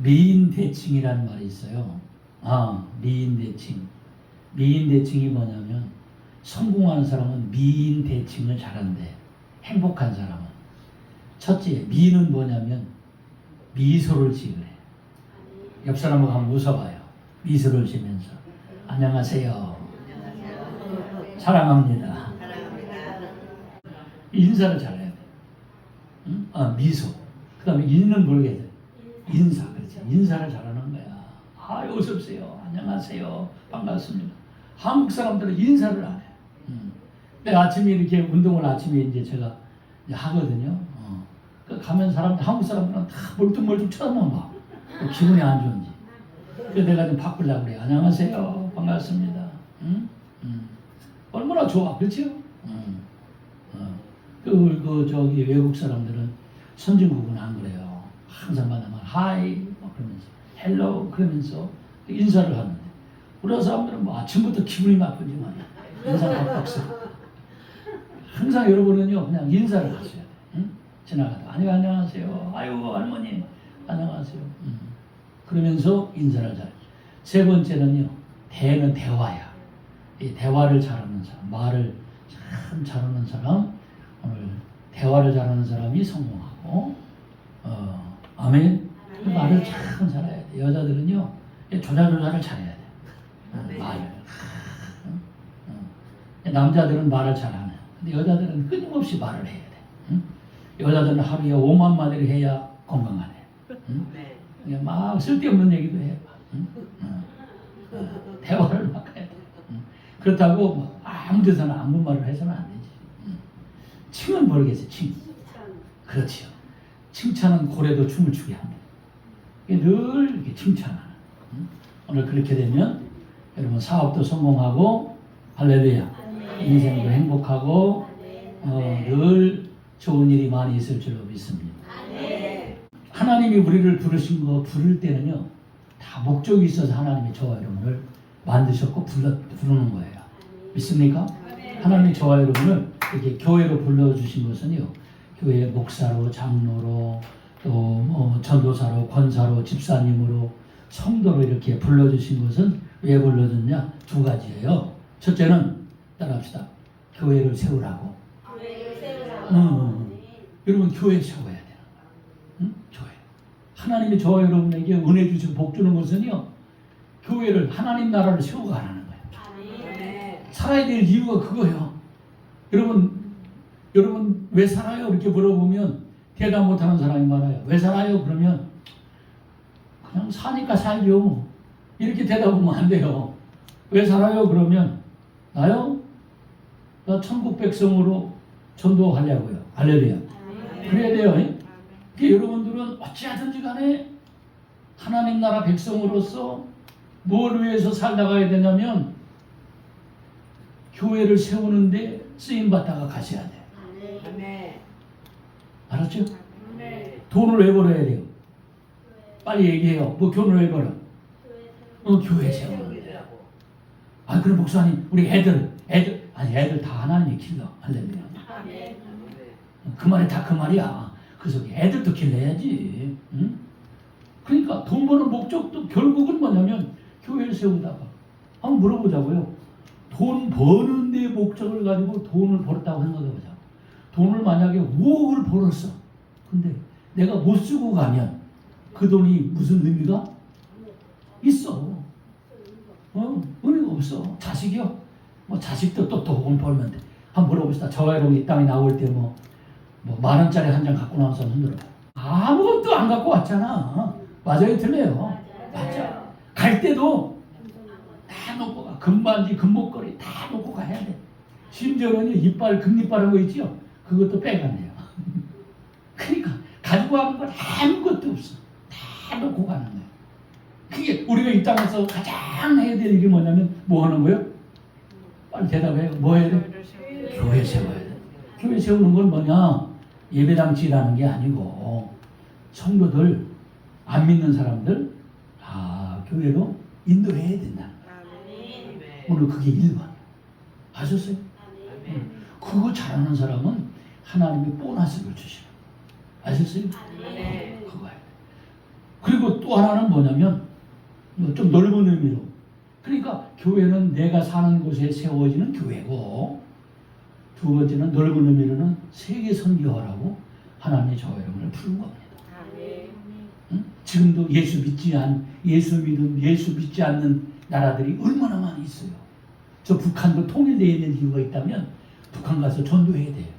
미인 대칭이라는 말이 있어요. 아, 미인 대칭. 미인 대칭이 뭐냐면 성공하는 사람은 미인 대칭을 잘한대. 행복한 사람은. 첫째, 미는 뭐냐면 미소를 지으래. 옆 사람하고 한번 웃어봐요. 미소를 지면서. 안녕하세요. 사랑합니다. 인사를 잘해야 돼. 응? 아, 미소. 그 다음에 인은 모르게 돼. 인사. 그렇지. 인사를 잘하는 거야. 아, 어서 오세요. 안녕하세요. 반갑습니다. 한국 사람들은 인사를 안 해. 음. 내가 아침에 이렇게 운동을 아침에 이제 제가 이제 하거든요. 어. 그 가면 사람들, 한국 사람들은 다 멀뚱멀뚱 쳐다만 봐. 그 기분이 안 좋은지. 그래서 내가 좀 바꾸려고 그래. 안녕하세요. 반갑습니다. 응? 음. 얼마나 좋아. 그렇죠? 음. 어. 그, 그, 저기 외국 사람들은 선진국은 안 그래요. 항상 만나면 하이 막 그러면서 헬로 그러면서 인사를 하는데 우리 사람들은 뭐 아침부터 기분이 나쁜지 말이야. 인사 박박수. 항상 여러분은요 그냥 인사를 돼. 응? 지나가다 아니 안녕하세요. 아유 할머니 안녕하세요. 음. 그러면서 인사를 잘. 세 번째는요 대는 대화야. 이 대화를 잘하는 사람, 말을 참 잘하는 사람, 오늘 대화를 잘하는 사람이 성공하고, 어, 아멘. 그 말을 참 잘해야 돼. 여자들은요, 이 조자조자를 잘해야 돼. 어, 아멘. 말을. 어, 어. 남자들은 말을 잘 안 해. 근데 여자들은 끊임없이 말을 해야 돼. 응? 여자들은 하루에 5만 마디를 해야 건강하네. 응? 네. 그냥 막 쓸데없는 얘기도 해. 응? 어, 어, 대화를 막 해야 돼. 응? 그렇다고 뭐 아무 데서나 아무 말을 해서는 안 되지. 응? 칭은 모르겠어, 칭. 그렇지요. 칭찬은 고래도 춤을 추게 한다. 늘 이렇게 칭찬하는. 응? 오늘 그렇게 되면 여러분 사업도 성공하고 할렐루야. 인생도 행복하고 어, 늘 좋은 일이 많이 있을 줄로 믿습니다. 하나님이 우리를 부르신 거 부를 때는요 다 목적이 있어서 하나님이 저와 여러분을 만드셨고 불러 부르는 거예요. 믿습니까? 하나님이 저와 여러분을 이렇게 교회로 불러주신 것은요 교회 목사로 장로로 또 뭐 전도사로 권사로 집사님으로 성도로 이렇게 불러주신 것은 왜 불러줬냐 두 가지예요. 첫째는 따라합시다. 교회를 세우라고. 응, 응. 여러분 교회 세워야 돼요. 응? 교회. 하나님이 저와 여러분에게 은혜 주시고 복 주는 것은요. 교회를 하나님 나라를 세워가라는 거예요. 네. 살아야 될 이유가 그거예요. 여러분, 여러분 왜 살아요? 이렇게 물어보면 대답 못하는 사람이 많아요. 왜 살아요? 그러면 그냥 사니까 살죠. 이렇게 대답하면 안 돼요. 왜 살아요? 그러면 나요? 나 천국 백성으로 전도하려고요. 할렐루야. 그래야 돼요. 그 여러분들은 어찌하든지 간에 하나님 나라 백성으로서 뭘 위해서 살다가야 되냐면 교회를 세우는데 쓰임 받다가 가셔야 돼. 네. 알았죠? 돈을 왜 벌어야 돼요? 빨리 얘기해요. 뭐 돈을 왜 벌어? 어, 교회 세우는데. 아, 그럼 목사님, 우리 애들, 애들, 아니 애들 다 하나님이 길러. 할렐루야. 그 말이 다 그 말이야. 그래서 애들도 길러야지. 응? 그러니까 돈 버는 목적도 결국은 뭐냐면 교회를 세우다가 한번 물어보자고요. 돈 버는 데 목적을 가지고 돈을 벌었다고 생각해보자. 돈을 만약에 5억을 벌었어. 근데 내가 못 쓰고 가면 그 돈이 무슨 의미가 있어. 어, 의미가 없어. 자식이요? 뭐 자식도 또돈 벌면 돼. 한번 물어봅시다. 저와 여러분 이 땅에 나올 때 뭐, 뭐만 원짜리 한 장 갖고 나와서 흔들어. 아무것도 안 갖고 왔잖아. 맞아요, 틀려요. 맞아. 갈 때도 다 놓고 가. 금반지, 금목걸이 다 놓고 가야 돼. 심지어는 이빨, 금이빨 한 거 있죠? 그것도 빼간대요. 그러니까 가지고 가는 건 아무것도 없어. 다 놓고 가는 거야. 그게 우리가 이 땅에서 가장 해야 될 일이 뭐냐면 뭐 하는 거예요? 빨리 대답해요. 뭐 해야 돼? 교회 세워야 돼. 교회 세우는 건 뭐냐? 예배당 지라는 게 아니고 성도들 안 믿는 사람들 다 교회로 인도해야 된다. 오늘 그게 1번. 아셨어요? 그거 잘하는 사람은 하나님이 보너스를 주시는. 아셨어요? 그거예요. 그리고 또또 하나는 뭐냐면 뭐좀 넓은 의미로 그러니까 교회는 내가 사는 곳에 세워지는 교회고 두 번째는 넓은 의미로는 세계 선교하라고 하나님의 저 여러분을 부른 겁니다. 응? 지금도 예수 믿지 않 예수 믿은 예수 믿지 않는 나라들이 얼마나 많이 있어요. 저 북한도 통일되어 있는 이유가 있다면 북한 가서 전도해야 돼요.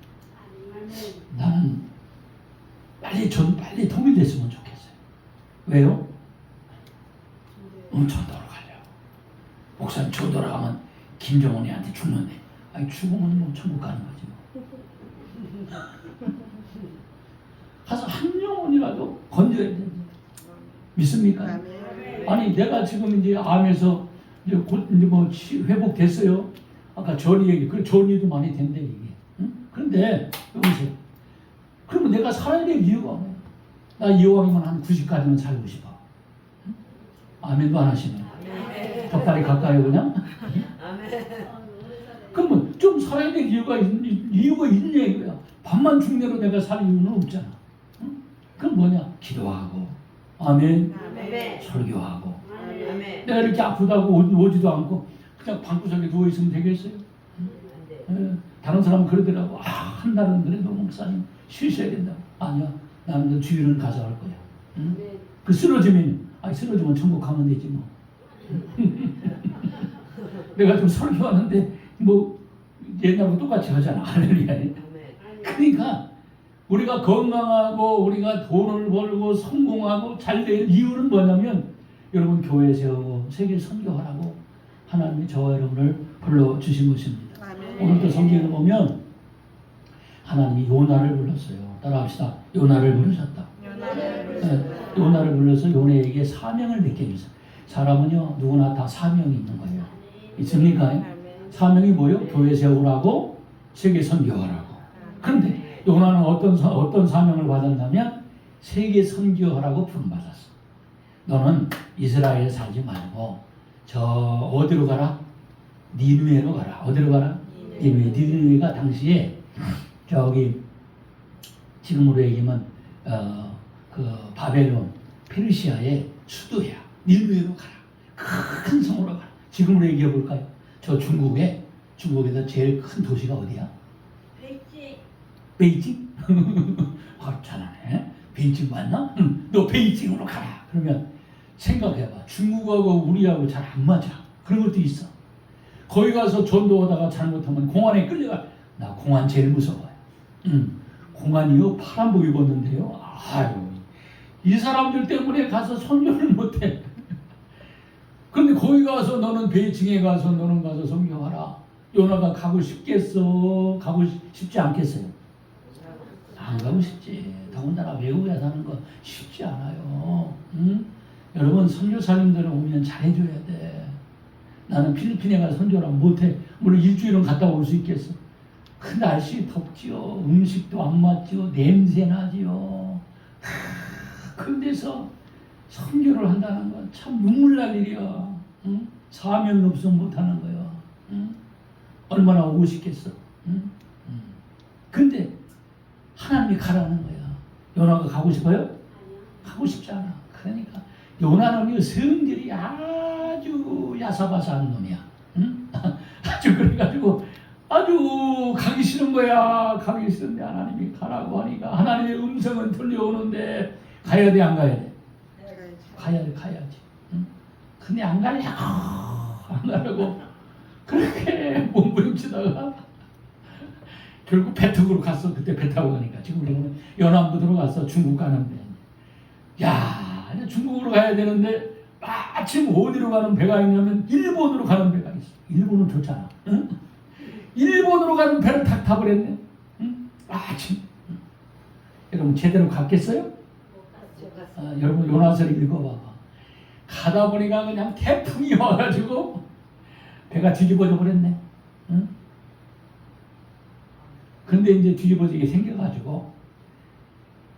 나는 빨리 전 빨리 통일됐으면 좋겠어요. 왜요? 음, 전도로 가려고. 목사님 전도로 가면 김정은이한테 죽는데. 아니 죽으면 뭐 천국 가는 거지. 뭐. 가서 한 영혼이라도 건져야 돼. 믿습니까? 아니 내가 지금 이제 암에서 이제 곧 이제 뭐 치- 회복됐어요. 아까 전이 얘기, 그 전이도 많이 된대 이게. 응? 그런데 여보세요. 그러면 내가 살아야 될 이유가 뭐야? 나 이왕이면 한 90까지는 살고 싶어. 응? 아멘도 안 하시네. 덕다리 가까이 그냥. 그러면 좀 살아야 될 이유가 있, 이유가 있냐 이거야. 밥만 죽내로 내가 살 이유는 없잖아. 응? 그럼 뭐냐? 기도하고, 아멘, 설교하고. 내가 이렇게 아프다고 오- 오지도 않고 그냥 방구석에 누워 있으면 되겠어요? 예, 다른 사람은 그러더라고. 아, 한 달은 그래도 목사님 쉬셔야 된다. 아니야. 나는 그 주일은 가서 할 거야. 응? 그 쓰러지면, 아니, 쓰러지면 천국 가면 되지 뭐. 내가 좀 설교하는데 뭐 옛날과 똑같이 하잖아. 할렐루야. 그러니까 우리가 건강하고 우리가 돈을 벌고 성공하고 잘 될 이유는 뭐냐면 여러분 교회 세우고 세계 선교하라고 하나님이 저와 여러분을 불러 주신 것입니다. 오늘도 성경을 보면 하나님이 요나를 불렀어요. 따라합시다. 요나를 부르셨다. 네, 요나를 불러서 요나에게 사명을 맡겨주세요. 사람은요 누구나 다 사명이 있는 거예요. 있습니까? 사명이 뭐요? 교회 세우라고 세계 선교하라고. 그런데 요나는 어떤 사- 어떤 사명을 받았냐면 세계 선교하라고 부름 받았어. 너는 이스라엘 살지 말고 저 어디로 가라? 니누에로 가라. 어디로 가라? 니누에. 니누에가 당시에 저기 지금으로 얘기하면 어, 그 바벨론 페르시아의 수도야. 니누에로 가라. 큰 성으로 가라. 지금으로 얘기해 볼까요? 저 중국에 중국에서 제일 큰 도시가 어디야? 베이징? 아, 잘하네. 베이징 맞나? 응, 너 베이징으로 가라. 그러면 생각해봐. 중국하고 우리하고 잘 안 맞아. 그런 것도 있어. 거기 가서 전도하다가 잘못하면 공안에 끌려가. 나 공안 제일 무서워 요. 응. 공안이요 파란복 입었는데요. 아유, 이 사람들 때문에 가서 선교를 못해. 근데 거기 가서 너는 베이징에 가서 너는 가서 선교하라. 요나가 가고 싶겠어? 가고 싶- 싶지 않겠어요? 안 가고 싶지. 더군다나 외국에 사는 거 쉽지 않아요. 응? 여러분 선교사님들 오면 잘해줘야 돼. 나는 필리핀에 가서 선교를 못해. 물론 일주일은 갔다 올 수 있겠어. 그 날씨 덥지요. 음식도 안 맞지요. 냄새 나지요. 하, 근데서 선교를 한다는 건 참 눈물 날 일이야. 응? 사명 없으면 못하는 거야. 응? 얼마나 오고 싶겠어. 응? 응. 근데 하나님이 가라는 거야. 요나가 가고 싶어요? 가고 싶지 않아. 그러니까 요나는 성질이 아주 야사바사한 놈이야. 응? 아주 그래가지고 아주 가기 싫은 거야. 가기 싫은데 하나님이 가라고 하니까 하나님의 음성은 들려오는데 가야 돼 안 가야 돼? 가야 돼 가야지. 응? 근데 안 가려고 안 가려고 그렇게 몸부림치다가 결국 배 타고 갔어. 그때 배 타고 가니까 지금 그러면 연안부두로 갔어. 중국 가는데. 야, 중국으로 가야 되는데 마침 어디로 가는 배가 있냐면 일본으로 가는 배가 있어. 일본은 좋잖아. 응? 일본으로 가는 배를 탁 타버렸네. 응? 마침. 응. 여러분 제대로 갔겠어요? 아, 여러분 요나서를 읽어봐봐. 가다 보니까 그냥 태풍이 와가지고 배가 뒤집어져 버렸네. 응? 근데 이제 뒤집어지게 생겨가지고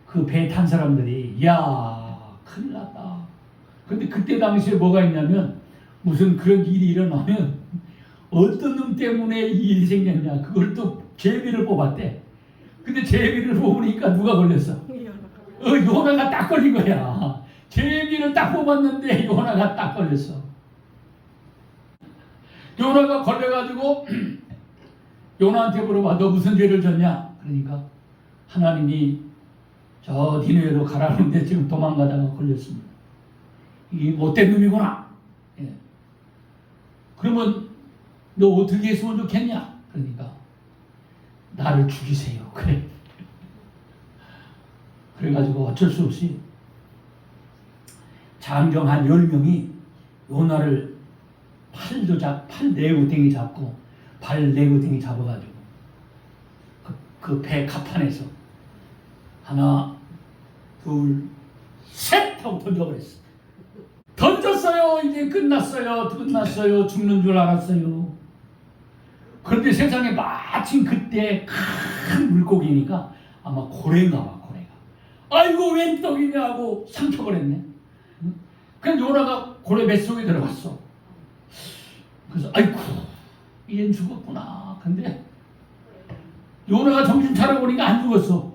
그배탄 사람들이 야 큰일 났다. 근데 그때 당시에 뭐가 있냐면 무슨 그런 일이 일어나면 어떤 놈 때문에 이 일이 생겼냐 그걸 또 제비를 뽑았대. 근데 제비를 뽑으니까 누가 걸렸어? 어, 요나가 딱 걸린 거야. 제비를 딱 뽑았는데 요나가 딱 걸렸어. 요나가 걸려가지고 요나한테 물어봐 너 무슨 죄를 졌냐? 그러니까 하나님이 저 니네로 가라는데 지금 도망가다가 걸렸습니다. 이 못된 놈이구나. 예. 그러면 너 어떻게 했으면 좋겠냐? 그러니까 나를 죽이세요. 그래. 그래가지고 어쩔 수 없이 장정 한 10명이 요나를 팔도 잡, 팔 내구댕이 잡고 발 내구댕이 잡아가지고 그배 갑판에서 하나, 둘, 셋 하고 던져버렸어. 던졌어요. 이제 끝났어요. 끝났어요. 죽는 줄 알았어요. 그런데 세상에 마침 그때 큰 물고기니까 아마 고래인가 봐, 고래가. 아이고, 웬 떡이냐고 삼켜버렸네. 응? 그냥 요나가 고래 뱃속에 들어갔어. 그래서, 아이고, 이젠 죽었구나. 근데 요나가 정신 차려보니까 안 죽었어.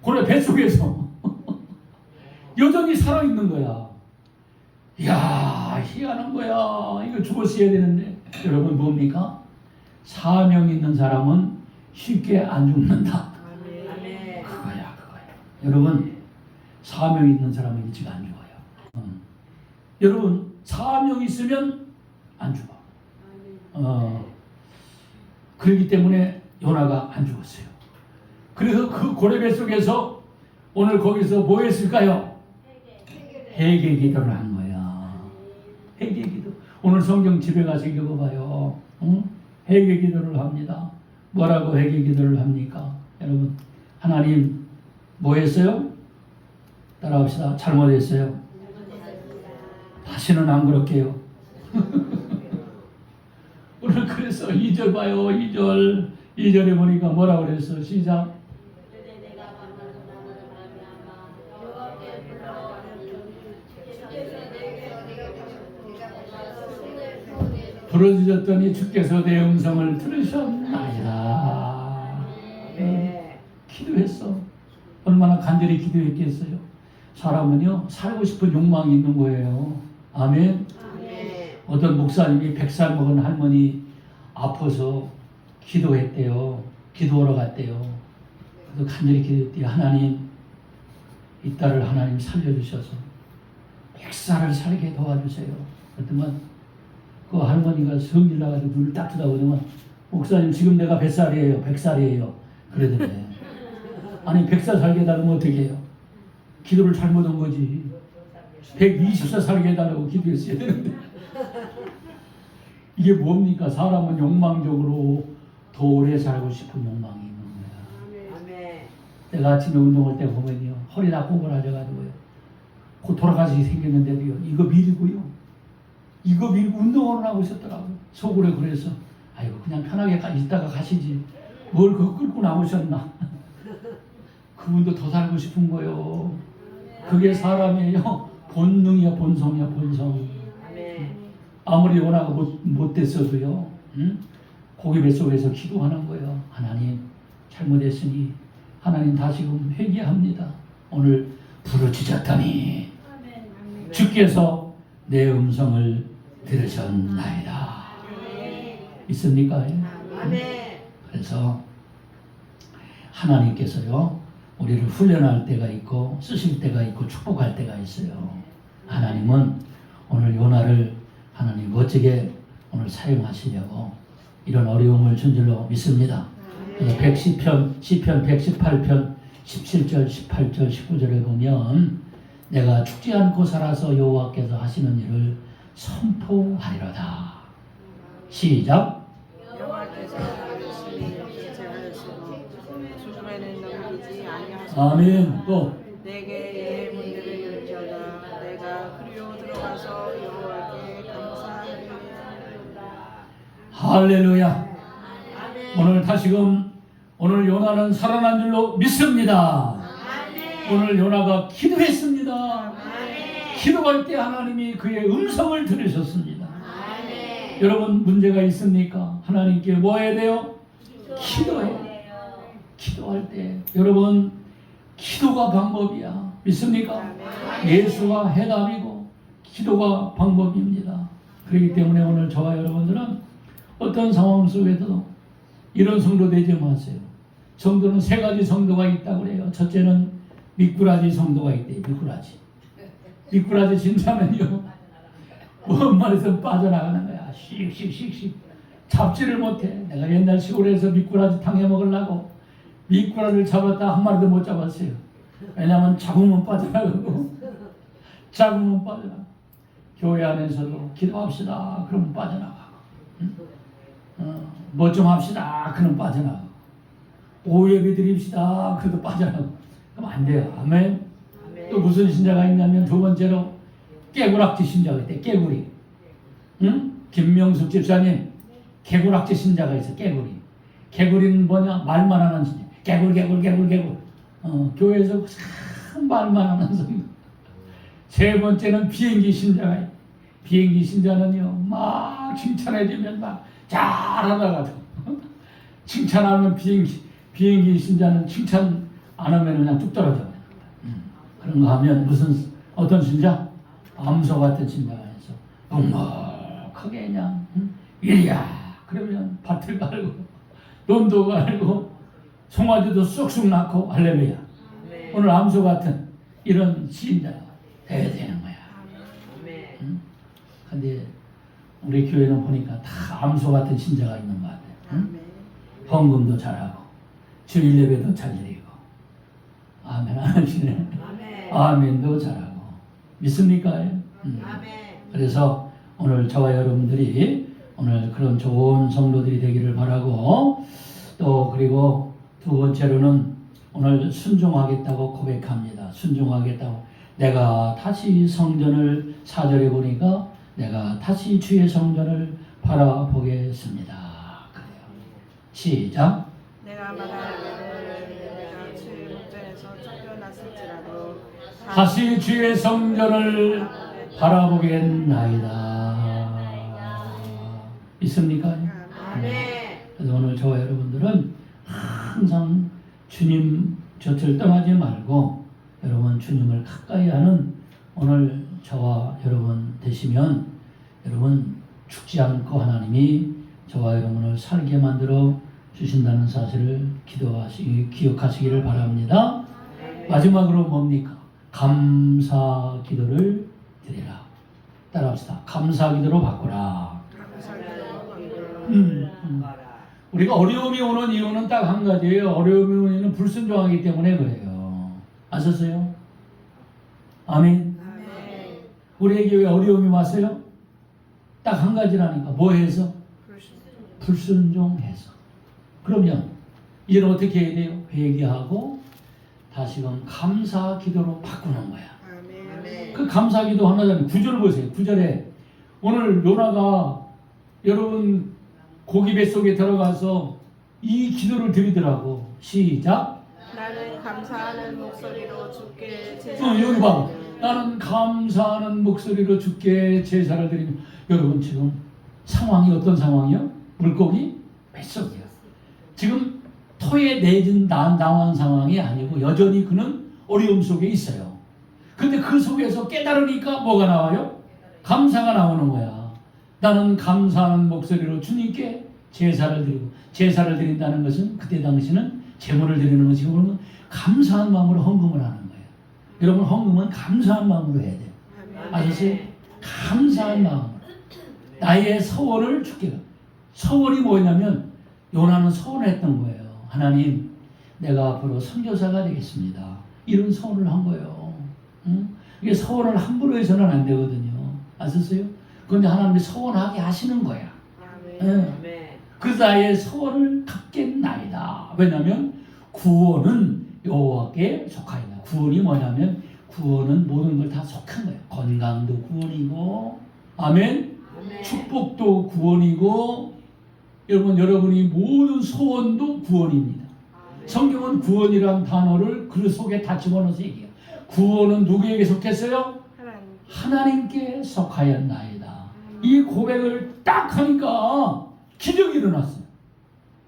고래 뱃속에서. 여전히 살아있는 거야. 이야, 희한한 거야. 이거 죽었어야 되는데. 여러분, 뭡니까? 사명 있는 사람은 쉽게 안 죽는다. 아멘. 그거야, 그거야. 여러분, 사명 있는 사람은 일찍 안 죽어요. 음. 여러분, 사명 있으면 안 죽어. 어, 그렇기 때문에 요나가 안 죽었어요. 그래서 그 고래배 속에서 오늘 거기서 뭐 했을까요? 회개 기도를 한 거야. 회개 기도. 오늘 성경 집에 가서 읽어봐요. 응? 회개 기도를 합니다. 뭐라고 회개 기도를 합니까? 여러분, 하나님 뭐 했어요? 따라합시다. 잘못했어요. 다시는 안 그럴게요. 오늘 그래서 2절 봐요. 2절. 2절에 보니까 뭐라 그랬어? 시작. 부러지셨더니 주께서 내 음성을 들으셨나이다. 네. 기도했어. 얼마나 간절히 기도했겠어요. 사람은요 살고 싶은 욕망이 있는 거예요. 아멘. 아멘. 어떤 목사님이 100살 먹은 할머니 아파서 기도했대요. 기도하러 갔대요. 그래서 간절히 기도했대요. 하나님, 이 딸을 하나님 살려주셔서 100살을 살게 도와주세요. 그랬더만 그 할머니가 성질 나가지고 눈을 딱 쳐다보더만 목사님 지금 내가 100살이에요. 100살이에요. 그러더래. 아니 100살 살게 해달라면 어떻게 해요? 기도를 잘못한 거지. 120살 살게 해달라고 기도했어야 되는데. 이게 뭡니까? 사람은 욕망적으로 더 오래 살고 싶은 욕망이 있는 거야. 내가 아침에 운동할 때 보면요. 허리가 꼬부라져가지고요. 곧 돌아가시게 생겼는데도요. 이거 밀고요. 이거 밀고 운동을 하고 있었더라고요. 속으로 그래서 아이고 그냥 편하게 가, 있다가 가시지. 뭘 그거 끌고 나오셨나. 그분도 더 살고 싶은 거요. 그게 사람이에요. 본능이야 본성이야 본성. 아무리 원하가 못, 못 됐어도요, 응? 고기 뱃속에서 기도하는 거예요. 하나님, 잘못했으니, 하나님 다시금 회개합니다. 오늘 부르짖었더니, 주께서 내 음성을 들으셨나이다. 있습니까? 아멘. 그래서 하나님께서요, 우리를 훈련할 때가 있고, 쓰실 때가 있고, 축복할 때가 있어요. 하나님은 오늘 요나를 하나님 멋지게 오늘 사용하시려고 이런 어려움을 준 줄로 믿습니다. 그래서 110편, 시편 118편 17절, 18절, 19절에 보면 내가 죽지 않고 살아서 여호와께서 하시는 일을 선포하리로다. 시작. 아멘. 또 내게 의 문들을 열지어다. 내가 그리로 들어가서 여호와께 감사하리라. 할렐루야. 오늘 다시금 오늘 요나는 살아난 줄로 믿습니다. 오늘 요나가 기도했습니다. 기도할 때 하나님이 그의 음성을 들으셨습니다. 여러분 문제가 있습니까? 하나님께 뭐 해야 돼요? 기도해. 기도할 때 여러분 기도가 방법이야. 믿습니까? 예수가 해답이고 기도가 방법입니다. 그렇기 때문에 오늘 저와 여러분들은 어떤 상황 속에서도 이런 성도 되지 마세요. 성도는 세 가지 성도가 있다고 그래요. 첫째는 미꾸라지 성도가 있대요. 미꾸라지. 미꾸라지 진짜면요. 뭔 말에서 빠져나가는 거야. 씩씩씩씩. 잡지를 못해. 내가 옛날 시골에서 미꾸라지 탕해 먹으려고 미꾸라지를 잡았다 한 마리도 못 잡았어요. 왜냐하면 잡으면 빠져나가고 잡으면 빠져나가. 교회 안에서도 기도합시다. 그러면 빠져나가고. 어, 뭐좀 합시다. 그럼 빠져나가고. 오예비 드립시다. 그래도 빠져나가고. 그럼 안 돼요. 아멘. 또 무슨 신자가 있냐면 두 번째로 깨구락지 신자가 있대. 깨구리. 응? 김명숙 집사님 개구락지 신자가 있어. 깨구리. 개구리는 뭐냐? 말만 하는 신자. 개굴 개굴 개굴 개굴. 어, 교회에서 참 말만 하는 성도. 세 번째는 비행기 신자가 있 비행기 신자는요 막 칭찬해주면 막 잘하다가도 칭찬하면 비행기 비행기 신자는 칭찬 안 하면 그냥 뚝 떨어져. 음, 그런 거 하면 무슨 어떤 신자 암소 같은 신자가 있어. 넉넉하게 그냥 음, 이리야 그러면 밭을 갈고 돈도 갈고 송아지도 쑥쑥 낳고 할렐루야. 오늘 암소 같은 이런 신자 돼야 되는 거야. 응? 근데 우리 교회는 보니까 다 암소 같은 신자가 있는 것 같아. 응? 헌금도 잘하고 주일 예배도 잘 드리고 아멘 안 하시네. 아멘도 잘하고 믿습니까? 음. 그래서 오늘 저와 여러분들이 오늘 그런 좋은 성도들이 되기를 바라고 또 그리고 두 번째로는 오늘 순종하겠다고 고백합니다. 순종하겠다고 내가 다시 성전을 사절해 보니까 내가 다시 주의 성전을 바라보겠습니다. 그래요. 시작. 다시 주의 성전을 바라보겠나이다. 있습니까? 그래서 오늘 저와 여러분들은 항상 주님 곁을 떠나지 말고 여러분 주님을 가까이 하는 오늘 저와 여러분 되시면 여러분 죽지 않고 하나님이 저와 여러분을 살게 만들어 주신다는 사실을 기도하시 기억하시기를 바랍니다. 마지막으로 뭡니까? 감사 기도를 드리라. 따라합시다. 감사 기도로 바꾸라. 음, 음. 우리가 어려움이 오는 이유는 딱 한 가지예요. 어려움이 오는 이유는 불순종하기 때문에 그래요. 아셨어요? 아멘. 우리에게 왜 어려움이 왔어요? 딱 한 가지라니까. 뭐 해서? 불순종해서. 그러면 이제는 어떻게 해야 돼요? 회개하고 다시금 감사 기도로 바꾸는 거야. 그 감사 기도 하나잖아요. 구절 보세요. 구절에 오늘 요나가 여러분 고기 뱃속에 들어가서 이 기도를 드리더라고. 시작. 나는 감사하는 목소리로 주께 어, 제사를 여기 봐. 나는 감사하는 목소리로 주께 제사를 드리는 여러분 지금 상황이 어떤 상황이요? 물고기 뱃속이요. 지금 토에 내진 나, 나온 상황이 아니고 여전히 그는 어려움 속에 있어요. 근데 그 속에서 깨달으니까 뭐가 나와요? 감사가 나오는 거야. 나는 감사하는 목소리로 주님께 제사를 드리고 제사를 드린다는 것은 그때 당시는 제물을 드리는 것이고 그러면 감사한 마음으로 헌금을 하는 거예요. 여러분 헌금은 감사한 마음으로 해야 돼요. 아셨어요? 감사한 마음으로 나의 서원을 주께 서원이 뭐냐면 요나는 서원했던 거예요. 하나님 내가 앞으로 선교사가 되겠습니다. 이런 서원을 한 거예요. 응? 이게 서원을 함부로 해서는 안 되거든요. 아셨어요? 그런데 하나님이 서원하게 하시는 거야. 응. 그래서 나의 서원을 갚겠나이다. 왜냐하면 구원은 여호와께 속하이다. 구원이 뭐냐면 구원은 모든 걸 다 속한 거예요. 건강도 구원이고, 아멘. 축복도 구원이고, 여러분 여러분이 모든 소원도 구원입니다. 성경은 구원이란 단어를 그 속에 다 집어넣어서 얘기해요. 구원은 누구에게 속했어요? 하나님 하나님께 속하였나이다. 이 고백을 딱 하니까 기적이 일어났어요.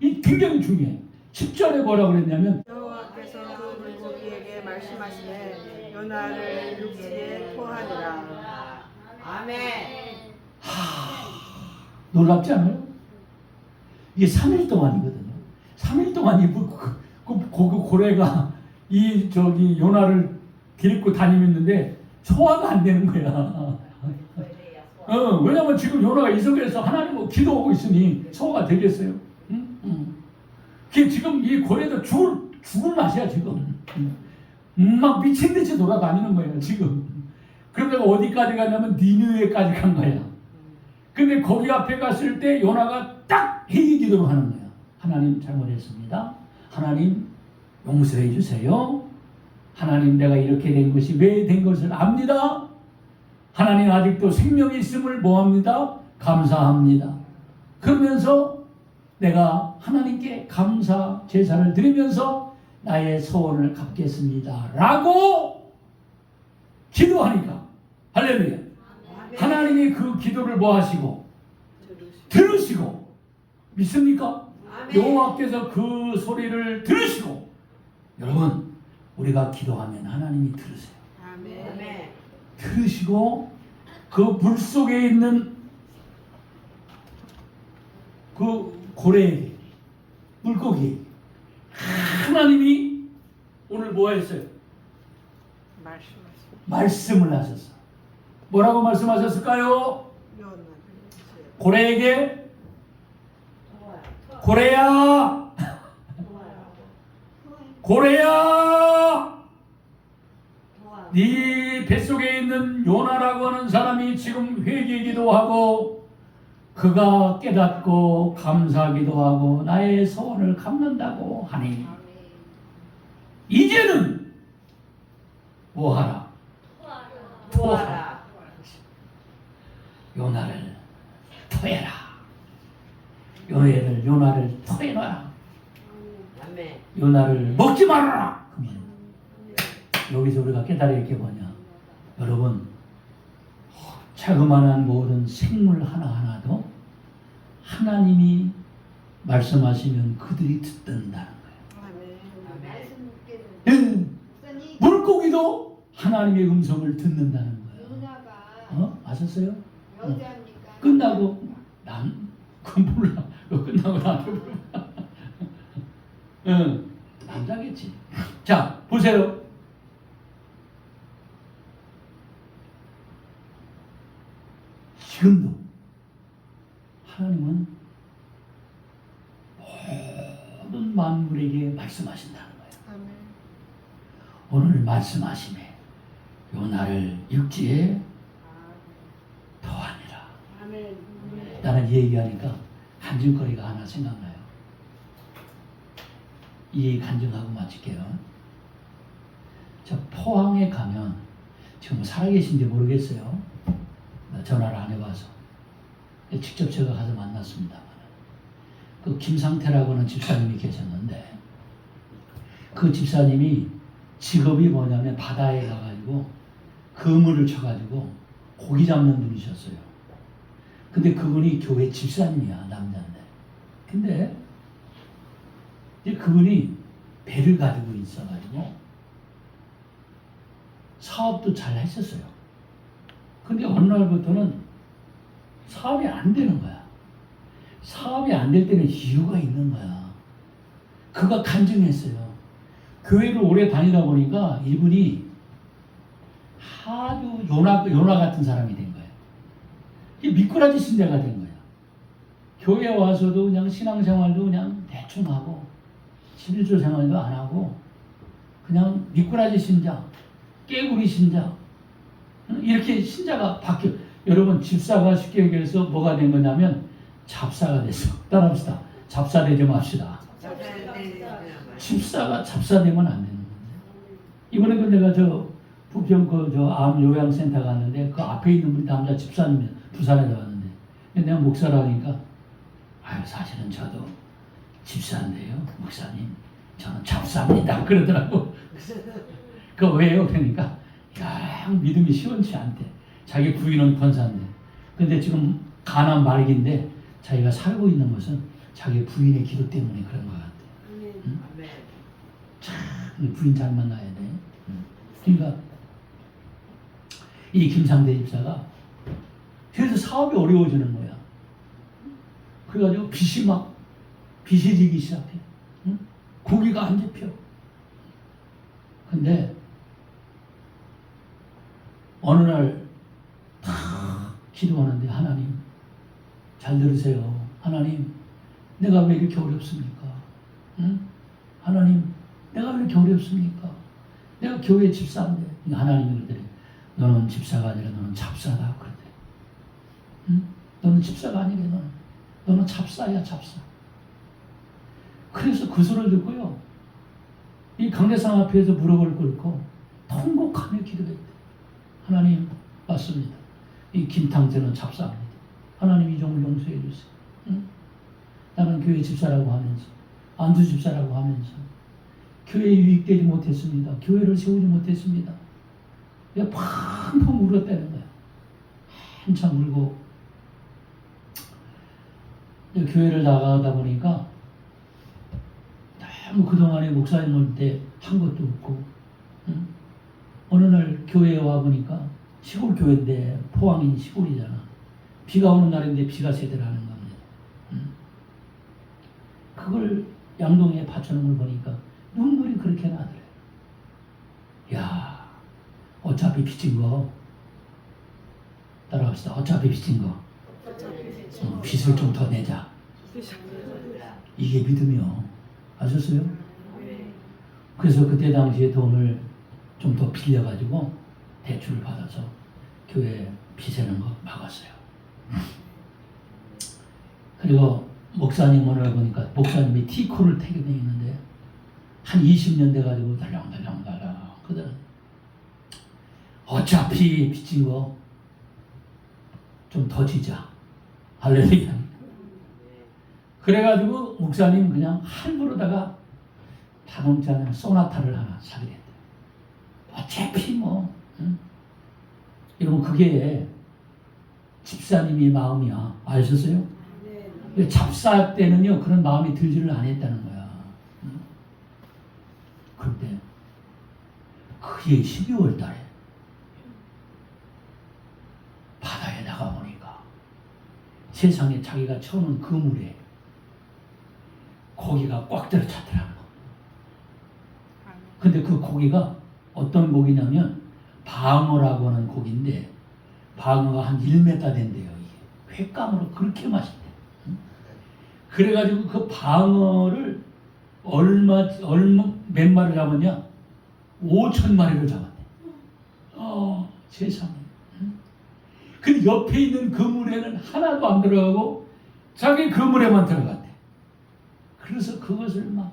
이 굉장히 중요해요. 10절에 뭐라고 그랬냐면 여호와께서 그 물고기에게 말씀하시되 요나를 육지에 토하니라 놀랍지 않아요? 이게 3일 동안이거든요. 3일 동안 이 그, 그, 그, 그 고래가 이 저기 요나를 데리고 다니는데 소화가 안 되는 거야. 어, 왜냐면 지금 요나가 이 속에서 하나님을 기도하고 있으니 소화가 되겠어요? 응? 응. 그 지금 이 고래도 죽을 죽을 맛이야 지금. 음, 막 미친 듯이 돌아다니는 거예요 지금. 그러다가 어디까지 가냐면 니느웨까지 간 거야. 근데 거기 앞에 갔을 때 요나가 딱 회개 기도를 하는 거야. 하나님 잘못했습니다. 하나님 용서해 주세요. 하나님 내가 이렇게 된 것이 왜 된 것을 압니다. 하나님 아직도 생명이 있음을 뭐합니다? 감사합니다. 그러면서 내가 하나님께 감사 제사를 드리면서 나의 소원을 갚겠습니다. 라고 기도하니까 할렐루야. 하나님이 그 기도를 뭐 하시고 들으시고 믿습니까? 여호와께서 그 소리를 들으시고 여러분 우리가 기도하면 하나님이 들으세요. 아멘 들으시고 그 물 속에 있는 그 고래에게 물고기 하나님이 오늘 뭐 했어요? 말씀을 하셨어. 뭐라고 말씀하셨을까요? 고래에게 고래야! 고래야! 네 뱃속에 있는 요나라고 하는 사람이 지금 회개기도 하고 그가 깨닫고 감사하기도 하고 나의 소원을 갚는다고 하니 이제는 뭐하라? 토하라. 요나를 토해라 요나를 요나를 토해놔라. 요나를 먹지 말아라. 그러면 여기서 우리가 깨달을 게 뭐냐? 여러분 자그마한 모든 생물 하나하나도 하나님이 말씀하시면 그들이 듣는다는 거예요. 물고기도 하나님의 음성을 듣는다는 거예요. 어? 아셨어요? 여자입니까? 끝나고 난 그건 몰라 그거 끝나고 나한테 물어봐 응. 남자겠지. 자 보세요. 지금도 하나님은 모든 만물에게 말씀하신다는 거예요. 아멘. 오늘 말씀하심에 요나를 육지에 더하니라. 아멘. 나는 이 얘기하니까 간증거리가 하나 생각나요. 이 간증하고 마칠게요. 저 포항에 가면 지금 살아계신지 모르겠어요. 나 전화를 안 해봐서 직접 제가 가서 만났습니다만 그 김상태라고 하는 집사님이 계셨는데 그 집사님이 직업이 뭐냐면 바다에 가가지고 그물을 쳐가지고 고기 잡는 분이셨어요. 근데 그분이 교회 집사님이야 남자인데. 근데 이제 그분이 배를 가지고 있어가지고 사업도 잘 했었어요. 근데 어느 날부터는 사업이 안 되는 거야. 사업이 안 될 때는 이유가 있는 거야. 그가 간증했어요. 교회를 오래 다니다 보니까 이분이 아주 요나, 요나 같은 사람이 된 이게 미꾸라지 신자가 된 거야. 교회 와서도 그냥 신앙생활도 그냥 대충 하고 11조 생활도 안 하고 그냥 미꾸라지 신자, 깨구리 신자 응? 이렇게 신자가 바뀌어. 여러분 집사가 쉽게 얘기해서 뭐가 된 거냐면 잡사가 됐어. 따라합시다. 잡사되지 맙시다. 집사가 잡사되면 안 되는 건데. 이번에 그 내가 저 부평 그저암 요양센터 갔는데 그 앞에 있는 분이 남자 집사님이 부산에서 왔는데. 근데 내가 목사라니까 아유 사실은 저도 집사인데요 목사님. 저는 잡사입니다. 그러더라고. 그 왜요? 그러니까 영 믿음이 시원치 않대. 자기 부인은 권사인데. 근데 지금 가난 말기인데 자기가 살고 있는 것은 자기 부인의 기도 때문에 그런 것 같아 아멘 참 부인 잘 만나야 돼. 응. 그러니까 이 김상대 집사가 그래서 사업이 어려워지는 거야. 그래가지고 빚이 막 빚이 지기 시작해. 응? 고기가 안 잡혀. 근데 어느 날탁 기도하는데 하나님 잘 들으세요. 하나님 내가 왜 이렇게 어렵습니까? 응? 하나님 내가 왜 이렇게 어렵습니까? 내가 교회 집사인데 하나님이 그러더래 너는 집사가 아니라 너는 잡사다 응? 너는 집사가 아니래 너는 너는 잡사야 잡사 그래서 그 소리를 듣고요 이 강대상 앞에서 무릎을 꿇고 통곡하며 기도했대 하나님 맞습니다 이 김탕재는 잡사입니다 하나님 이 종을 용서해 주세요 응? 나는 교회 집사라고 하면서 안주 집사라고 하면서 교회에 유익되지 못했습니다. 교회를 세우지 못했습니다. 내가 팡팡 울었다는 거야. 한참 울고 교회를 나가다 보니까 너무 그동안에 목사님 올 때 한 것도 없고 응? 어느 날 교회에 와 보니까 시골 교회인데 포항인 시골이잖아. 비가 오는 날인데 비가 세대라는 겁니다. 응? 그걸 양동이에 받쳐놓은 걸 보니까 눈물이 그렇게 나더래. 야, 어차피 빚진 거. 따라갑시다. 어차피 빚진 거. 어, 빚을 좀 더 내자. 이게 믿음이요. 아셨어요? 그래서 그때 당시에 돈을 좀 더 빌려가지고 대출을 받아서 교회 빚내는 거 막았어요. 그리고 목사님 오늘 보니까 목사님이 티코를 태게 돼 있는데 한 20년 돼가지고 달랑달랑 달랑 그들 어차피 빚진 거 좀 더 지자 할렐루야 그래가지고 목사님 그냥 할부로다가 자동차는 소나타를 하나 사게 됐대 어차피 뭐 응? 여러분 그게 집사님의 마음이야 아셨어요? 왜 잡사 때는요 그런 마음이 들지를 않았다는 거야. 응? 그런데 그해 12월 달에 나가 보니까 세상에 자기가 처음 그물에 고기가 꽉 들어찼더라는 거. 근데 그 고기가 어떤 고기냐면 방어라고 하는 고기인데 방어가 한 1m 된대요. 이게 횟감으로 그렇게 맛있대. 그래가지고 그 방어를 얼마 얼마 몇 마리 잡았냐? 5천 마리를 잡았대. 어 세상에. 응? 근데 옆에 있는 그물에는 하나도 안 들어가고 자기 그물에만 들어갔대. 그래서 그것을 막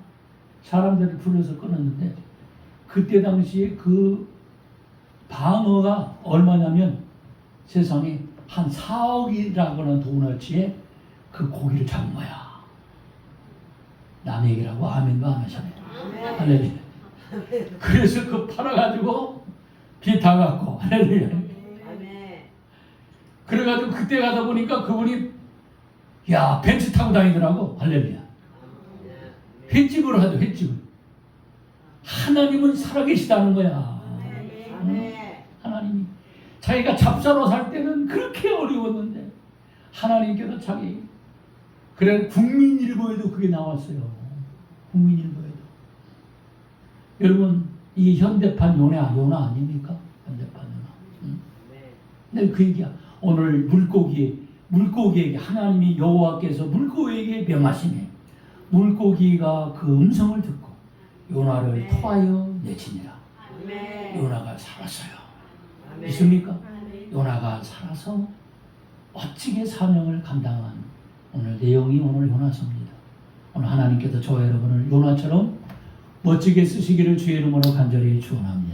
사람들을 불러서 끊었는데 그때 당시에 그 방어가 얼마냐면 세상에 한 4억이라고 하는 돈어치에 그 고기를 잡은 거야. 남 얘기라고 아멘도 안 하시네. 할렐루야. 그래서 그 팔아가지고 비다 갖고 할렐루야. 그래가지고 그때 가다 보니까 그분이 야 벤츠 타고 다니더라고 할렐루야. 횟집을 하죠 횟집을. 하나님은 살아계시다는 거야. 하나님이 자기가 잡사로 살 때는 그렇게 어려웠는데 하나님께서 자기 그래 국민일보에도 그게 나왔어요. 국민일보에도 여러분 이게 현대판 요나 요나 아닙니까? 현대판 요나. 응? 네, 그 얘기야. 오늘 물고기 물고기에게 하나님이 여호와께서 물고기에게 명하시네. 물고기가 그 음성을 듣고 요나를 토하여 내치니라. 아멘. 요나가 살았어요. 아멘. 믿습니까? 요나가 살아서 멋지게 사명을 감당한 오늘 내용이 오늘 요나서입니다. 오늘 하나님께서 저와 여러분을 요나처럼 멋지게 쓰시기를 주의 이름으로 간절히 축원합니다.